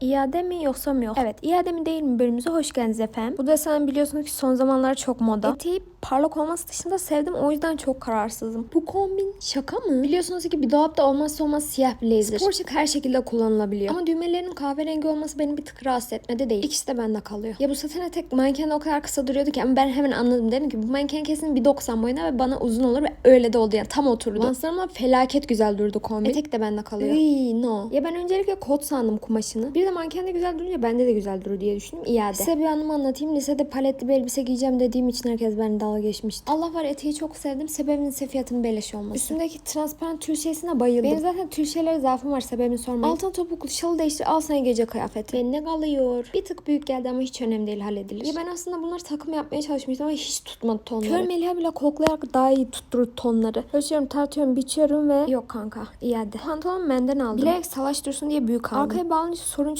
İade mi yoksa mı yok? Evet iade mi değil mi bölümümüze hoş geldiniz efendim. Bu desen biliyorsunuz ki son zamanlar çok moda. Eteği parlak olması dışında sevdim o yüzden çok kararsızım. Bu kombin şaka mı? Biliyorsunuz ki bir dolapta olmazsa olmaz siyah blazer. Spor şık her şekilde kullanılabiliyor. Ama düğmelerinin kahverengi olması beni bir tık rahatsız etmedi değil. İkisi de bende kalıyor. Ya bu saten etek mankende o kadar kısa duruyordu ki ama ben hemen anladım. Dedim ki bu manken kesin 1.90 boyunda ve bana uzun olur ve öyle de oldu yani tam oturdu. Lanslarıma felaket güzel durdu kombin. Etek de bende kalıyor. Iy, no. Ya ben öncelikle kot sandım kumaşını. Bir de mankende güzel durunca bende de güzel durur diye düşündüm. İade. Size bir anımı anlatayım. Lisede paletli bir elbise giyeceğim dediğim için herkes beni dalga geçmişti. Allah var eteği çok sevdim. Sebebinin ise fiyatının beleş olması. Üstümdeki transparan tül şeysine bayıldım. Benim zaten tül şeylere zaafım var sebebini sormayın. Altın topuklu şalı değiştir al sana gece kıyafeti. Bende kalıyor. Bir tık büyük geldi ama hiç önemli değil halledilir. Ya ben aslında bunları takım yapmaya çalışmıştım ama hiç tutmadı tonları. Kör Meliha bile koklayarak daha iyi tutturur tonları. Ölçüyorum tartıyorum biçiyorum ve yok kanka iade. Pantolon menden aldım. Bilerek salaş dursun diye büyük aldım. Arkaya bağlanınca sorun